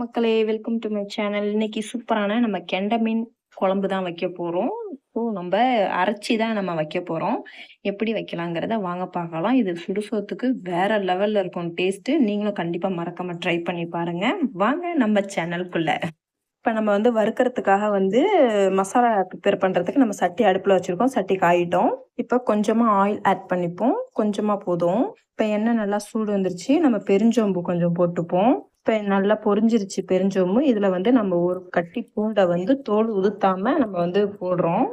மக்களே welcome to my channel இன்னைக்கு சூப்பரான நம்ம கெண்டை மீன் குழம்பு தான் வைக்க போகிறோம் ஸோ நம்ம அரைச்சி தான் நம்ம வைக்க போகிறோம் எப்படி வைக்கலாங்கிறத வாங்க பார்க்கலாம். இது சுடுசோத்துக்கு வேற லெவலில் இருக்கும் டேஸ்ட்டு நீங்களும் கண்டிப்பாக மறக்காம ட்ரை பண்ணி பாருங்க. வாங்க நம்ம சேனலுக்குள்ள இப்போ நம்ம வந்து வறுக்கிறதுக்காக வந்து மசாலா ப்ரிப்பேர் பண்ணுறதுக்கு நம்ம சட்டி அடுப்பில் வச்சுருக்கோம். சட்டி காயிட்டோம். இப்போ கொஞ்சமாக ஆயில் ஆட் பண்ணிப்போம். கொஞ்சமாக போதும். இப்போ எண்ணெய் நல்லா சூடு வந்துருச்சு. நம்ம பெருஞ்சோம்பு கொஞ்சம் போட்டுப்போம். இப்போ நல்லா பொரிஞ்சிருச்சு பெருஞ்சோம்பு. இதில் வந்து நம்ம ஒரு கட்டி பூண்டை வந்து தோல் உதுத்தாம நம்ம வந்து போடுறோம்.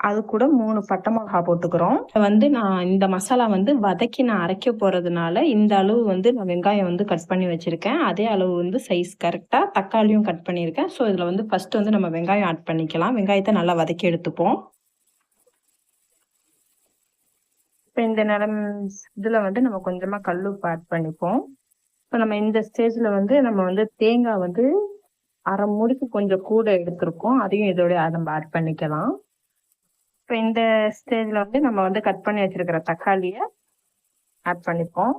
அது கூட மூணு பட்டை மிளகா போட்டுக்கிறோம். வந்து நான் இந்த மசாலா வந்து வதக்கி நான் அரைக்க போறதுனால இந்த அளவு வந்து நான் வெங்காயம் வந்து கட் பண்ணி வச்சிருக்கேன். அதே அளவு வந்து சைஸ் கரெக்டாக தக்காளியும் கட் பண்ணியிருக்கேன். ஸோ இதில் வந்து ஃபர்ஸ்ட் வந்து நம்ம வெங்காயம் ஆட் பண்ணிக்கலாம். வெங்காயத்தை நல்லா வதக்கி எடுத்துப்போம். இப்போ இந்த நிலம் இதில் வந்து நம்ம கொஞ்சமாக கல்லுப்பு ஆட் பண்ணிப்போம். இப்போ நம்ம இந்த ஸ்டேஜில் வந்து நம்ம வந்து தேங்காய் வந்து அரை மூடிக்கு கொஞ்சம் கூட எடுத்திருக்கோம். அதையும் இதோட நம்ம ஆட் பண்ணிக்கலாம். இப்போ இந்த ஸ்டேஜில் வந்து நம்ம வந்து கட் பண்ணி வச்சிருக்கிற தக்காளியை ஆட் பண்ணிப்போம்.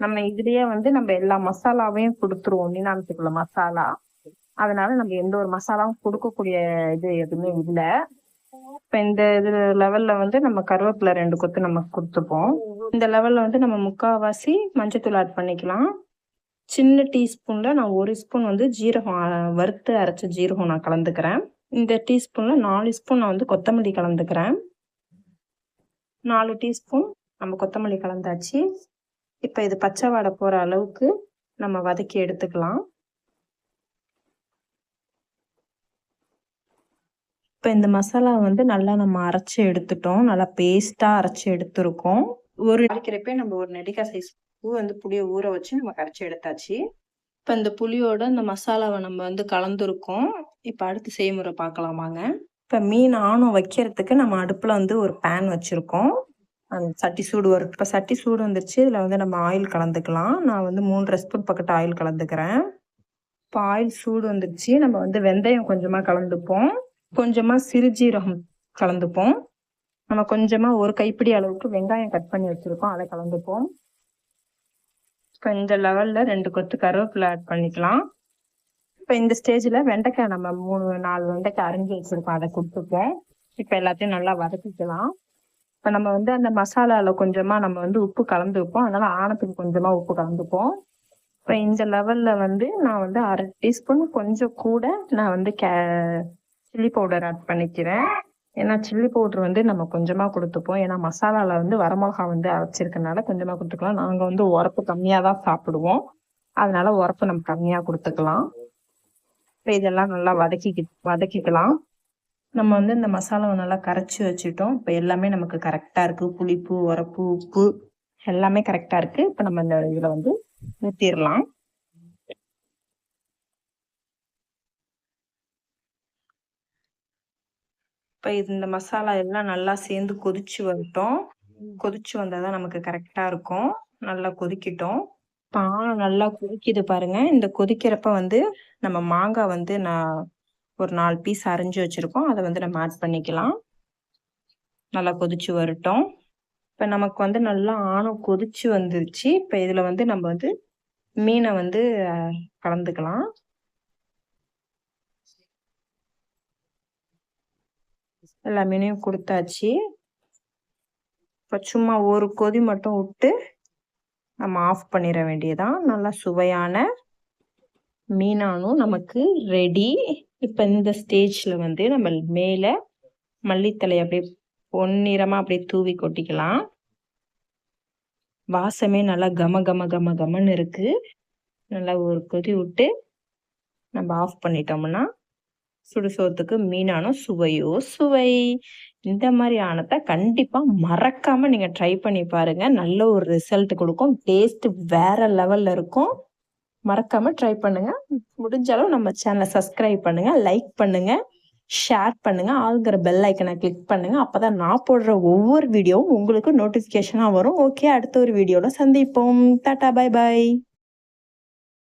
நம்ம இதுலயே வந்து நம்ம எல்லா மசாலாவையும் கொடுத்துருவோம். மீனாமத்துக்குள்ள மசாலா. அதனால நம்ம எந்த ஒரு மசாலாவும் கொடுக்கக்கூடிய இது எதுவுமே இல்லை. இப்போ இந்த இது லெவல்ல வந்து நம்ம கருவேப்பிலை ரெண்டு கொத்து நம்ம கொடுத்துப்போம். இந்த லெவல்ல வந்து நம்ம முக்காவாசி மஞ்சத்தூள் ஆட் பண்ணிக்கலாம். சின்ன டீஸ்பூனில் நான் ஒரு ஸ்பூன் வந்து ஜீரகம் வறுத்து அரைச்ச ஜீரகம் நான் கலந்துக்கிறேன். இந்த டீஸ்பூனில் நாலு ஸ்பூன் நான் வந்து கொத்தமல்லி கலந்துக்கிறேன். நாலு டீஸ்பூன் நம்ம கொத்தமல்லி கலந்தாச்சு. இப்போ இது பச்சை வாடை போகிற அளவுக்கு நம்ம வதக்கி எடுத்துக்கலாம். இப்போ இந்த மசாலா வந்து நல்லா நம்ம அரைச்சி எடுத்துட்டோம். நல்லா பேஸ்ட்டாக அரைச்சி எடுத்துருக்கோம். ஒரு அரைக்கிறப்பே நம்ம ஒரு நெடிக்காய் சைஸ் பூ வந்து புளியை ஊற வச்சு நம்ம கரைச்சி எடுத்தாச்சு. இப்போ இந்த புளியோட இந்த மசாலாவை நம்ம வந்து கலந்துருக்கோம். இப்போ அடுத்து செய்முறை பார்க்கலாமாங்க இப்போ மீன் ஆணும் வைக்கிறதுக்கு நம்ம அடுப்பில் வந்து ஒரு பேன் வச்சுருக்கோம். அந்த சட்டி சூடு வரும் இப்போ சட்டி சூடு வந்துருச்சு. இதில் வந்து நம்ம ஆயில் கலந்துக்கலாம். நான் வந்து மூன்று ஸ்பூன் பக்கத்து ஆயில் கலந்துக்கிறேன். இப்போ ஆயில் சூடு வந்துருச்சு. நம்ம வந்து வெந்தயம் கொஞ்சமாக கலந்துப்போம். கொஞ்சமாக சிறுஜீரகம் கலந்துப்போம். நம்ம கொஞ்சமாக ஒரு கைப்பிடி அளவுக்கு வெங்காயம் கட் பண்ணி வச்சுருக்கோம். அதை கலந்துப்போம். இப்போ இந்த லெவலில் ரெண்டு கொத்து கருவேப்பிலை ஆட் பண்ணிக்கலாம். இப்போ இந்த ஸ்டேஜில் வெண்டைக்காய் நம்ம மூணு நாலு வெண்டைக்காய் அரிஞ்சு வச்சுருக்கோம். அதை கொடுத்துப்போம் இப்போ எல்லாத்தையும் நல்லா வதக்கிக்கலாம். இப்போ நம்ம வந்து அந்த மசாலாவில் கொஞ்சமாக நம்ம வந்து உப்பு கலந்து வைப்போம். அதனால் ஆணத்துக்கு கொஞ்சமாக உப்பு கலந்துப்போம். இப்போ இந்த லெவலில் வந்து நான் வந்து அரை டீஸ்பூன் கொஞ்சம் கூட நான் வந்து கே சில்லி பவுடர் ஆட் பண்ணிக்கிறேன். ஏன்னா சில்லி பவுடர் வந்து நம்ம கொஞ்சமாக கொடுத்துப்போம். ஏன்னா மசாலாவில் வந்து வரமிளகா வந்து அரைச்சிருக்கனால கொஞ்சமாக கொடுத்துக்கலாம். நாங்கள் வந்து உரப்பு கம்மியாக தான் சாப்பிடுவோம். அதனால உரப்பு நம்ம கம்மியாக கொடுத்துக்கலாம். இப்போ இதெல்லாம் நல்லா வதக்கி வதக்கிக்கலாம். நம்ம வந்து இந்த மசாலாவை நல்லா கரைச்சி வச்சுட்டோம். இப்போ எல்லாமே நமக்கு கரெக்டாக இருக்குது புளிப்பு உரப்பு உப்பு எல்லாமே கரெக்டாக இருக்குது இப்போ நம்ம இந்த இதில் வந்து ஊற்றிடலாம் இப்போ இந்த மசாலா எல்லாம் நல்லா சேர்ந்து கொதிச்சு வரட்டும். கொதிச்சு வந்தால் தான் நமக்கு கரெக்டாக இருக்கும். நல்லா கொதிக்கிட்டோம். பானம் நல்லா கொதிக்குது பாருங்க. இந்த கொதிக்கிறப்ப வந்து நம்ம மாங்காய் வந்து நான் ஒரு நாலு பீஸ் அரைஞ்சு வச்சுருக்கோம். அதை வந்து நம்ம ஆட் பண்ணிக்கலாம். நல்லா கொதிச்சு வரட்டும். இப்போ நமக்கு வந்து நல்லா ஆணம் கொதிச்சு வந்துருச்சு. இப்போ இதில் வந்து நம்ம வந்து மீனை வந்து கலந்துக்கலாம். எல்லா மீனையும் கொடுத்தாச்சு. இப்போ சும்மா ஒரு கொதி மட்டும் விட்டு நம்ம ஆஃப் பண்ணிட வேண்டியதான் நல்லா சுவையான மீனானும் நமக்கு ரெடி இப்போ இந்த ஸ்டேஜில் வந்து நம்ம மேலே மல்லித்தலை அப்படியே பொன்னிறமாக அப்படியே தூவி கொட்டிக்கலாம். வாசமே நல்லா கம கம கம கமன்னு இருக்குது நல்லா ஒரு கொதி விட்டு நம்ம ஆஃப் பண்ணிட்டோம்னா சுடுசோத்துக்கு மீனானும் சுவையோ சுவை. இந்த மாதிரி ஆனத்தை கண்டிப்பாக மறக்காமல் நீங்கள் ட்ரை பண்ணி பாருங்கள் நல்ல ஒரு ரிசல்ட் கொடுக்கும். டேஸ்ட் வேற லெவலில் இருக்கும். மறக்காமல் ட்ரை பண்ணுங்கள் அளவு நம்ம சேனலை சப்ஸ்கிரைப் பண்ணுங்கள் லைக் பண்ணுங்கள் ஷேர் பண்ணுங்கள் ஆளுங்கிற பெல் ஐக்கனை கிளிக் பண்ணுங்கள் அப்போ தான் நான் போடுற ஒவ்வொரு வீடியோவும் உங்களுக்கு நோட்டிஃபிகேஷனாக வரும். ஓகே அடுத்த ஒரு வீடியோவில் சந்திப்போம். டாட்டா பாய் பாய்